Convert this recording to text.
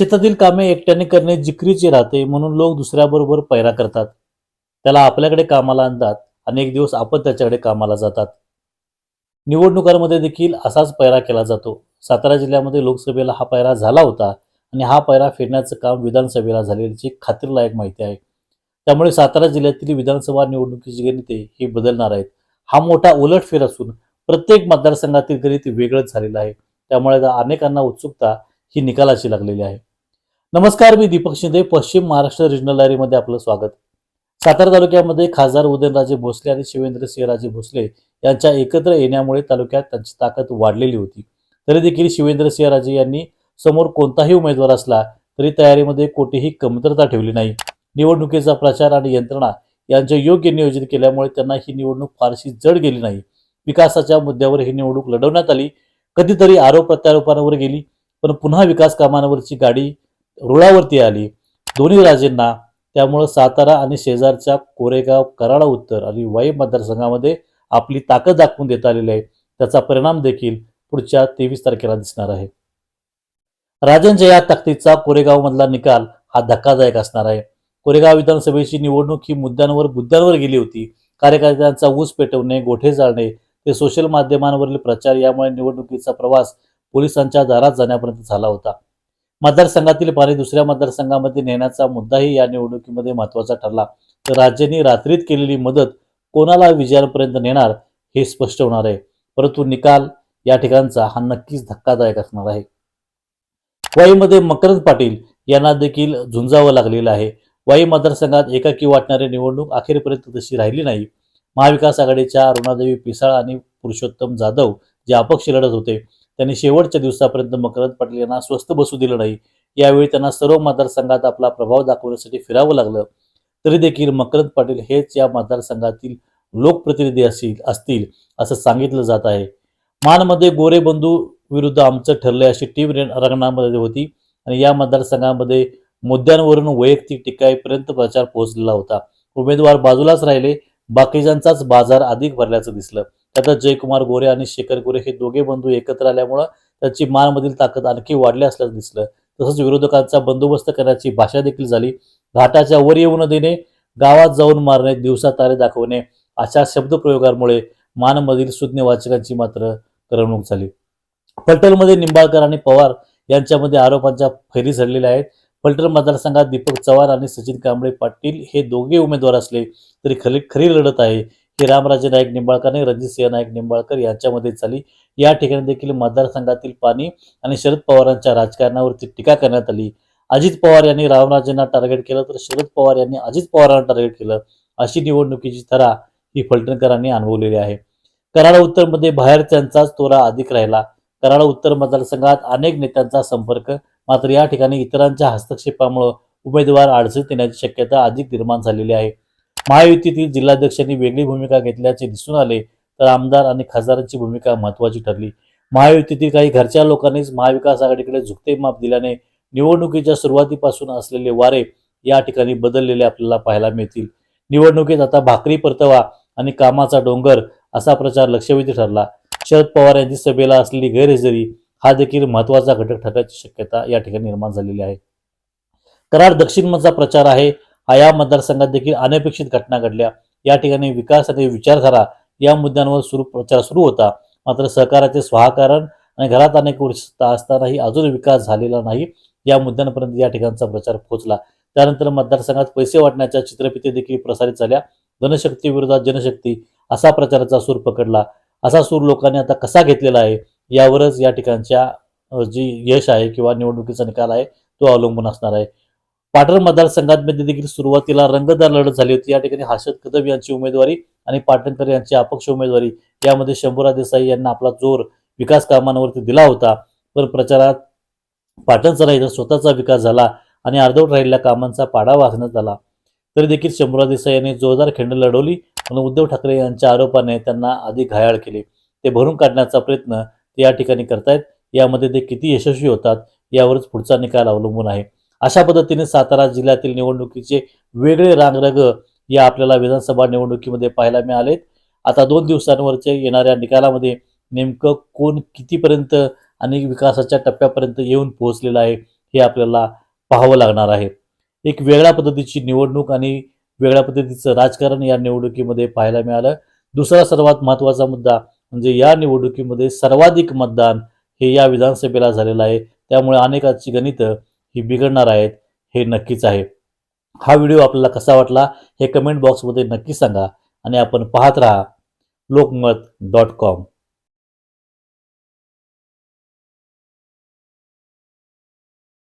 शेतातील कामे एकट्याने करणे जिकरीचे राहते म्हणून लोक दुसऱ्याबरोबर पैरा करतात. त्याला आपल्याकडे कामाला आणतात आणि एक दिवस आपण त्याच्याकडे कामाला जातात. निवडणुकांमध्ये देखील असाच पैरा केला जातो. सातारा जिल्ह्यामध्ये लोकसभेला हा पैरा झाला होता आणि हा पैरा फेडण्याचं काम विधानसभेला झालेल्याची खात्रीलायक माहिती आहे. त्यामुळे सातारा जिल्ह्यातील विधानसभा निवडणुकीची गणिते ही बदलणार आहेत. हा मोठा उलटफेर असून प्रत्येक मतदारसंघातील गणित वेगळंच झालेलं आहे. त्यामुळे अनेकांना उत्सुकता ही निकालाची लागलेली आहे. नमस्कार मी दीपक शिंदे पश्चिम महाराष्ट्र रिजनल डायरीमध्ये आपलं स्वागत. सातारा तालुक्यामध्ये खासदार उदयनराजे भोसले आणि शिवेंद्र सिंहराजे भोसले यांच्या एकत्र येण्यामुळे तालुक्यात त्यांची ताकद वाढलेली होती. तरी देखील शिवेंद्र सिंहराजे यांनी समोर कोणताही उमेदवार असला तरी तयारीमध्ये कोठेही कमतरता ठेवली नाही. निवडणुकीचा प्रचार आणि यंत्रणा यांचे योग्य नियोजन केल्यामुळे त्यांना ही निवडणूक फारशी जड गेली नाही. विकासाच्या मुद्द्यावर ही निवडणूक लढवण्यात आली. कधीतरी आरोप प्रत्यारोपांवर गेली पण पुन्हा विकास कामांवरची गाडी रुळावरती आली. दोन्ही राजेंना त्यामुळं सातारा आणि शेजारच्या कोरेगाव कराडा उत्तर आणि वाई मतदारसंघामध्ये आपली ताकद दाखवून देता आलेली आहे. त्याचा परिणाम देखील पुढच्या तेवीस तारखेला दिसणार आहे. राजांच्या या ताकदीचा कोरेगावमधला निकाल हा धक्कादायक असणार आहे. कोरेगाव विधानसभेची निवडणूक ही मुद्द्यांवर मुद्द्यांवर गेली होती. कार्यकर्त्यांचा ऊस पेटवणे गोठे जाळणे ते सोशल माध्यमांवरील प्रचार यामुळे निवडणुकीचा प्रवास पोलिसांच्या दारात जाण्यापर्यंत झाला होता. मतदारसंघातील पाणी दुसऱ्या मतदारसंघामध्ये नेण्याचा मुद्दाही या निवडणुकीमध्ये महत्त्वाचा ठरला. तर राज्यांनी रात्रीत केलेली मदत कोणाला विजयापर्यंत नेणार हे स्पष्ट होणार आहे. परंतु निकाल या ठिकाणचा हा नक्कीच धक्कादायक असणार आहे. वाईमध्ये मकरंद पाटील यांना देखील झुंजावं लागलेलं आहे. वाई मतदारसंघात एकाकी वाटणारी निवडणूक अखेरपर्यंत तशी राहिली नाही. महाविकास आघाडीच्या अरुणादेवी पिसाळ आणि पुरुषोत्तम जाधव जे अपक्ष लढत होते त्यांनी शेवटच्या दिवसापर्यंत मकरंद पाटील यांना स्वस्त बसू दिलं नाही. यावेळी त्यांना सर्व मतदारसंघात आपला प्रभाव दाखवण्यासाठी फिरावं लागलं. तरी देखील मकरंद पाटील हेच या मतदारसंघातील लोकप्रतिनिधी असतील असतील असं सांगितलं जात आहे. मानमध्ये गोरे बंधू विरुद्ध आमचं ठरलंय अशी टीम रंगणामध्ये होती आणि या मतदारसंघामध्ये मुद्द्यांवरून वैयक्तिक टीकाईपर्यंत प्रचार पोहोचलेला होता. उमेदवार बाजूलाच राहिले बाकीच्यांचाच बाजार अधिक भरल्याचं दिसलं. त्यातच जयकुमार गोरे आणि शेखर गोरे हे दोघे बंधू एकत्र आल्यामुळं त्यांची मानमधील ताकद आणखी वाढली असल्याचं दिसलं. तसंच विरोधकांचा बंदोबस्त करण्याची भाषा देखील झाली. घाटाच्या वर येऊ न देणे गावात जाऊन मारणे दिवसा तारे दाखवणे अशा शब्दप्रयोगांमुळे मानमधील सुज्ञ वाचकांची मात्र करमणूक झाली. फलटणमध्ये निंबाळकर आणि पवार यांच्यामध्ये आरोपांच्या फैरी झडलेल्या आहेत. फलटण मतदारसंघात दीपक चव्हाण आणि सचिन कांबळे पाटील हे दोघे उमेदवार असले तरी खरी खरी लढत आहे. श्रीरामराजे नाईक निंबाळकर आणि रणजितसिंह नाईक निंबाळकर यांच्यामध्ये झाली या ठिकाणी देखील मतदारसंघातील पाणी आणि शरद पवारांच्या राजकारणावरती टीका करण्यात आली. अजित पवार यांनी रामराजेंना टार्गेट केलं तर शरद पवार यांनी अजित पवारांना टार्गेट केलं. अशी निवडणुकीची थरा ही फलटणकरांनी अनुभवलेली आहे. कराड उत्तरमध्ये बाहेर त्यांचाच तोरा अधिक राहिला. कराड उत्तर मतदारसंघात अनेक नेत्यांचा संपर्क मात्र या ठिकाणी इतरांच्या हस्तक्षेपामुळे उमेदवार अडचणीत येण्याची शक्यता अधिक निर्माण झालेली आहे. महायुतीतील जिल्हाध्यक्षांनी वेगळी भूमिका घेतल्याचे दिसून आले तर आमदार आणि खासदारांची भूमिका महत्वाची ठरली. महायुतीतील काही घरच्या लोकांनीच महाविकास आघाडीकडे झुकते माप दिल्याने निवडणुकीच्या सुरुवातीपासून असलेले वारे या ठिकाणी बदललेले आपल्याला पाहायला मिळतील. निवडणुकीत आता भाकरी परतवा आणि कामाचा डोंगर असा प्रचार लक्षवेधी ठरला. शरद पवार यांची सभेला असलेली गैरहजेरी हा देखील महत्त्वाचा घटक ठरण्याची शक्यता या ठिकाणी निर्माण झालेली आहे. कराड दक्षिणमधचा प्रचार आहे. हा या मतदारसंघात देखील अनपेक्षित घटना घडल्या. या ठिकाणी विकास आणि विचारधारा या मुद्द्यांवर सुरू प्रचार सुरू होता. मात्र सहकाराचे स्वाहाकारण आणि घरात अनेक वर्ष असतानाही अजून विकास झालेला नाही. या मुद्द्यांपर्यंत या ठिकाणचा प्रचार पोहोचला. त्यानंतर मतदारसंघात पैसे वाटण्याच्या चित्रफिती देखील प्रसारित झाल्या. धनशक्ती विरोधात जनशक्ती असा प्रचाराचा सूर पकडला. असा सूर लोकांनी आता कसा घेतलेला आहे? यावरच या ठिकाणच्या जी यश आहे किंवा निवडणुकीचा निकाल आहे तो अवलंबून असणार आहे. पाटण मतदारसंघामध्ये देखील सुरुवातीला रंगतदार लढत झाली होती. या ठिकाणी हर्षद कदम यांची उमेदवारी आणि पाटणकर यांची अपक्ष उमेदवारी यामध्ये शंभूराज देसाई यांना आपला जोर विकास कामांवरती दिला होता. पण प्रचारात पाटणचा इथं स्वतःचा विकास झाला आणि अर्धवट राहिलेल्या कामांचा पाडा वाचण्यात आला. तरी देखील शंभूराज देसाई यांनी जोरदार खिंड लढवली म्हणून उद्धव ठाकरे यांच्या आरोपाने त्यांना आधी घायाळ केले. ते भरून काढण्याचा प्रयत्न ते या ठिकाणी करतायत. यामध्ये ते किती यशस्वी होतात यावरच पुढचा निकाल अवलंबून आहे. अशा पद्धतीने सातारा जिल्ह्यातील निवडणुकीचे वेगळे रांगरंग या आपल्याला विधानसभा निवडणुकीमध्ये पाहायला मिळालेत. आता दोन दिवसांवरच्या येणाऱ्या निकालामध्ये नेमकं कोण कितीपर्यंत आणि विकासाच्या टप्प्यापर्यंत येऊन पोहोचलेलं आहे हे आपल्याला पाहावं लागणार आहे. एक वेगळ्या पद्धतीची निवडणूक आणि वेगळ्या पद्धतीचं राजकारण या निवडणुकीमध्ये पाहायला मिळालं. दुसरा सर्वात महत्त्वाचा मुद्दा म्हणजे या निवडणुकीमध्ये सर्वाधिक मतदान हे या विधानसभेला झालेलं आहे. त्यामुळे अनेकांची गणितं ही बिघडणार आहेत हे नक्कीच आहे. हा व्हिडिओ आपल्याला कसा वाटला हे कमेंट बॉक्समध्ये नक्की सांगा आणि आपण पाहत राहा लोकमत डॉट कॉम